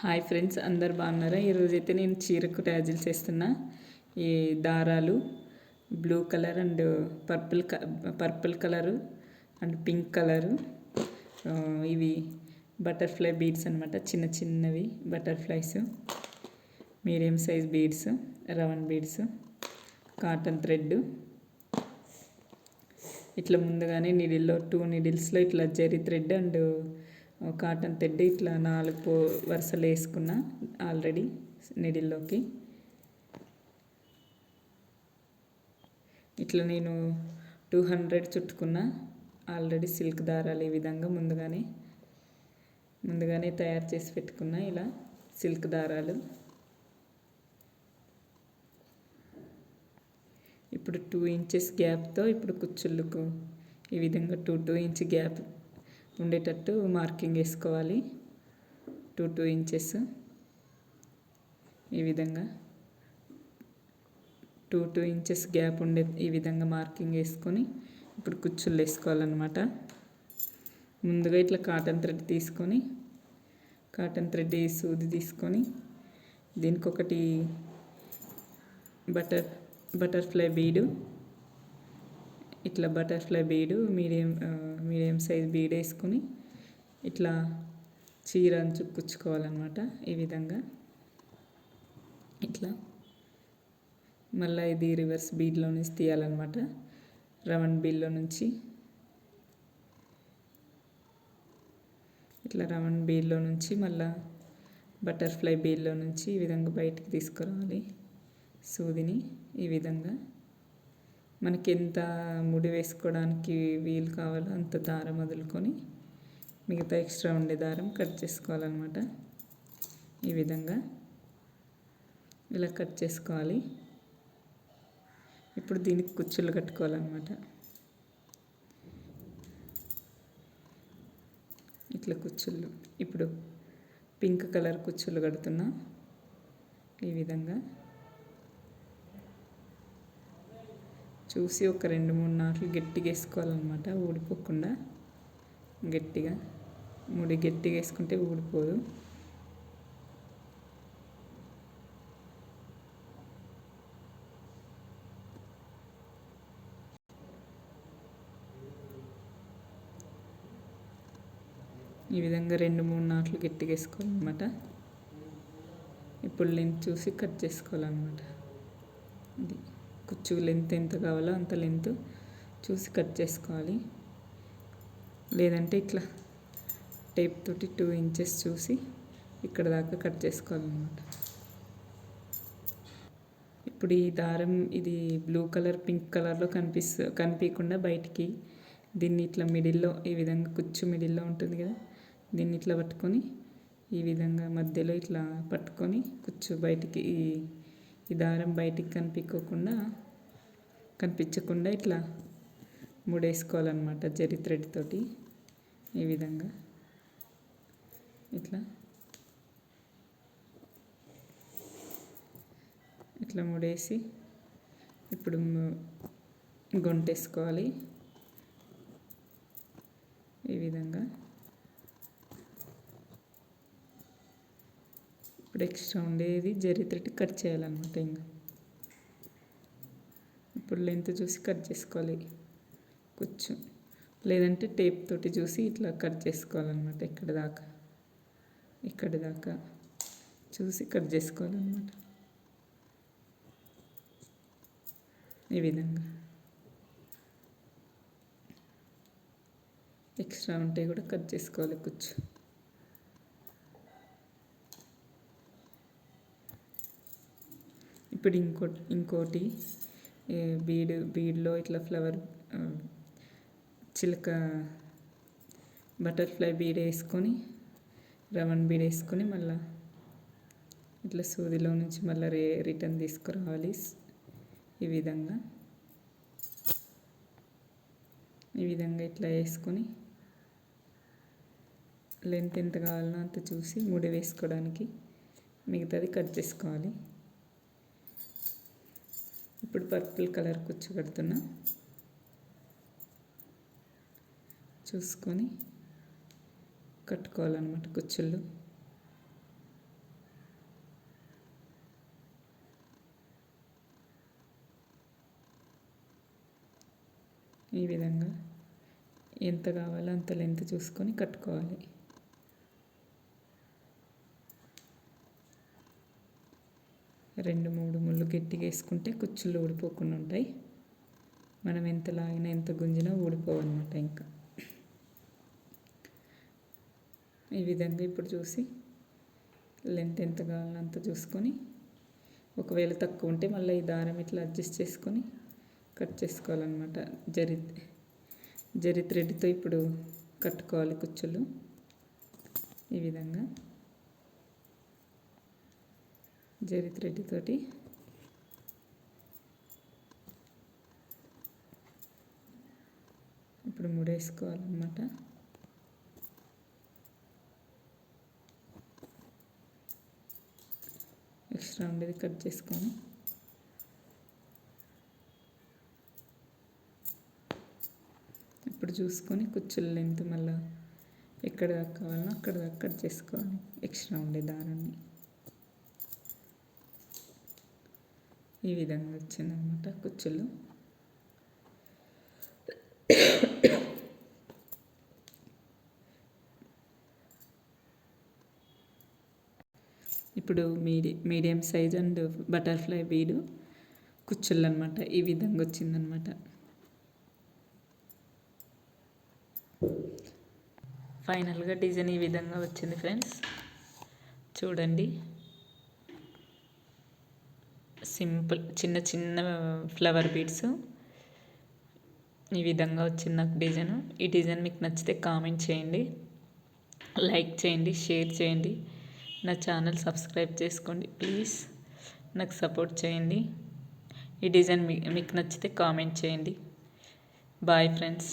Hi friends అందరు బాగున్నారా? ఈరోజైతే నేను చీరకు ట్యాజిల్స్ వేస్తున్నా ఈ దారాలు blue colour and purple purple colour and pink colour. ఇవి బటర్ఫ్లై బీడ్స్ అనమాట చిన్న చిన్నవి బటర్ఫ్లైస్. మీడియం సైజ్ బీడ్స్ రవన్ బీడ్స్ కాటన్ థ్రెడ్. ఇట్లా ముందుగానే నిడిల్లో టూ నిడిల్స్లో ఇట్లా జెరీ థ్రెడ్ అండ్ కాటన్ తెడ్డి ఇట్లా నాలుగు పో వరుసలు వేసుకున్న ఆల్రెడీ నిడిల్లోకి. ఇట్లా నేను టూ హండ్రెడ్ చుట్టుకున్న. ఆల్రెడీ సిల్క్ దారాలు ఈ విధంగా ముందుగానే ముందుగానే తయారు చేసి పెట్టుకున్న ఇలా సిల్క్ దారాలు. ఇప్పుడు టూ ఇంచెస్ గ్యాప్తో ఇప్పుడు కుచ్చుళ్ళకు ఈ విధంగా టూ టూ ఇంచ్ గ్యాప్ ఉండేటట్టు మార్కింగ్ వేసుకోవాలి. Two two inches. ఈ విధంగా. టూ టూ ఇంచెస్ గ్యాప్ ఉండే ఈ విధంగా మార్కింగ్ వేసుకొని ఇప్పుడు కుచ్చుళ్ళు వేసుకోవాలన్నమాట. ముందుగా ఇట్లా కాటన్ థ్రెడ్ తీసుకొని కాటన్ థ్రెడ్ సూది తీసుకొని దీనికి ఒకటి బటర్ బటర్ఫ్లై బీడు ఇట్లా బటర్ఫ్లై బీడు మీడియం మీడియం సైజ్ బీడ్ వేసుకొని ఇట్లా చీర అంచు కుచ్చుకోవాలన్నమాట ఈ విధంగా. ఇట్లా మళ్ళీ ఇది రివర్స్ బీడ్లో నుంచి తీయాలన్నమాట. రౌండ్ బీడ్లో నుంచి ఇట్లా రౌండ్ బీడ్లో నుంచి మళ్ళీ బటర్ఫ్లై బీడ్లో నుంచి ఈ విధంగా బయటికి తీసుకురావాలి. సూదిని ఈ విధంగా మనకి ఎంత ముడి వేసుకోవడానికి వీలు కావాలో అంత దారం వదులుకొని మిగతా ఎక్స్ట్రా ఉండే దారం కట్ చేసుకోవాలన్నమాట. ఈ విధంగా ఇలా కట్ చేసుకోవాలి. ఇప్పుడు దీనికి కుచ్చులు కట్టుకోవాలన్నమాట. ఇట్లా కుచ్చుళ్ళు ఇప్పుడు పింక్ కలర్ కుచ్చులు కడుతున్నా. ఈ విధంగా చూసి ఒక రెండు మూడు నాట్లు గట్టిగా వేసుకోవాలన్నమాట ఊడిపోకుండా. గట్టిగా. ముడి గట్టిగా వేసుకుంటే ఊడిపోదు. ఈ విధంగా రెండు మూడు నాట్లు గట్టిగా వేసుకోవాలన్నమాట. ఇప్పుడు నేను చూసి కట్ చేసుకోవాలన్నమాట. ఇది. కుచ్చు లెంత్ ఎంత కావాలో అంత లెంత్ చూసి కట్ చేసుకోవాలి. లేదంటే ఇట్లా టేప్ తోటి టూ ఇంచెస్ చూసి ఇక్కడ దాకా కట్ చేసుకోవాలన్నమాట. ఇప్పుడు ఈ దారం ఇది బ్లూ కలర్ పింక్ కలర్లో కనిపిస్తు కనిపించకుండా బయటికి దీన్ని ఇట్లా మిడిల్లో ఈ విధంగా కుచ్చు మిడిల్లో ఉంటుంది కదా దీన్ని ఇట్లా పట్టుకొని ఈ విధంగా మధ్యలో ఇట్లా పట్టుకొని కుచ్చు బయటికి ఈ దారం బయటికి కనిపించకుండా కనిపించకుండా ఇట్లా ముడేసుకోవాలన్నమాట జరి థ్రెడ్ తోటి. ఈ విధంగా. ఇట్లా. ఇట్లా ముడేసి ఇప్పుడు గొంటేసుకోవాలి ఈ విధంగా. ఇప్పుడు ఎక్స్ట్రా ఉండేది జరి థ్రెడ్ కట్ చేయాలన్నమాట ఇంకా ఇప్పుడు లెంత్ చూసి కట్ చేసుకోవాలి. కొంచెం లేదంటే టేప్ తోటి చూసి ఇట్లా కట్ చేసుకోవాలన్నమాట ఇక్కడ దాకా. ఇక్కడి దాకా చూసి కట్ చేసుకోవాలన్నమాట. ఈ విధంగా. ఎక్స్ట్రా ఉంటే కూడా కట్ చేసుకోవాలి కూర్చో. ఇప్పుడు ఇంకోటి ఇంకోటి బీడ్ బీడ్లో ఇట్లా ఫ్లవర్ చిలక బటర్ఫ్లై బీడ్ వేసుకొని రవన్ బీడ్ వేసుకొని మళ్ళీ ఇట్లా సూదిలో నుంచి మళ్ళీ రే రిటర్న్ తీసుకురావాలి. ఈ విధంగా. ఈ విధంగా ఇట్లా వేసుకొని లెంత్ ఎంత కావాలనో అంత చూసి ముడి వేసుకోవడానికి మిగతాది కట్ చేసుకోవాలి. ఇప్పుడు పర్పుల్ కలర్ కూర్చోబెడుతున్నా. చూసుకొని కట్టుకోవాలన్నమాట కుచ్చుళ్ళు. ఈ విధంగా ఎంత కావాలో అంత లెంత్ చూసుకొని కట్టుకోవాలి. రెండు మూడు ముళ్ళు గట్టిగా వేసుకుంటే కుచ్చులు ఊడిపోకుండా ఉంటాయి. మనం ఎంత లాగినా ఎంత గుంజినా ఊడిపోవన్నమాట ఇంకా. ఈ విధంగా ఇప్పుడు చూసి లెంత్ ఎంత కావాలో అంత చూసుకొని ఒకవేళ తక్కువ ఉంటే మళ్ళీ ఈ దారం ఇట్లా అడ్జస్ట్ చేసుకొని కట్ చేసుకోవాలన్నమాట. జరి జరి థ్రెడ్తో ఇప్పుడు కట్టుకోవాలి కుచ్చులు ఈ విధంగా. జరి థ్రెడ్ తోటి. ఇప్పుడు ముడేసుకోవాలన్నమాట. ఎక్స్ట్రా ఉండేది కట్ చేసుకొని. ఇప్పుడు చూసుకొని కుచ్చుల లెంత్ మళ్ళీ ఎక్కడ దాకా కావాలనో అక్కడ దాకా కట్ చేసుకోవాలి. ఎక్స్ట్రా ఉండే దారాన్ని. ఈ విధంగా వచ్చిందనమాట కుచ్చులు. ఇప్పుడు మీడి మీడియం సైజ్ అండ్ బటర్ఫ్లై వీడు కుచ్చుళ్ళు అనమాట ఈ విధంగా వచ్చిందనమాట ఫైనల్గా డిజైన్ ఈ విధంగా వచ్చింది ఫ్రెండ్స్. చూడండి. సింపుల్ చిన్న చిన్న ఫ్లవర్ బీడ్స్ ఈ విధంగా వచ్చింది నాకు డిజైన్. ఈ డిజైన్ మీకు నచ్చితే కామెంట్ చేయండి. లైక్ చేయండి షేర్ చేయండి. నా ఛానల్ సబ్స్క్రైబ్ చేసుకోండి ప్లీజ్. నాకు సపోర్ట్ చేయండి. ఈ డిజైన్ మీకు నచ్చితే కామెంట్ చేయండి. Bye friends.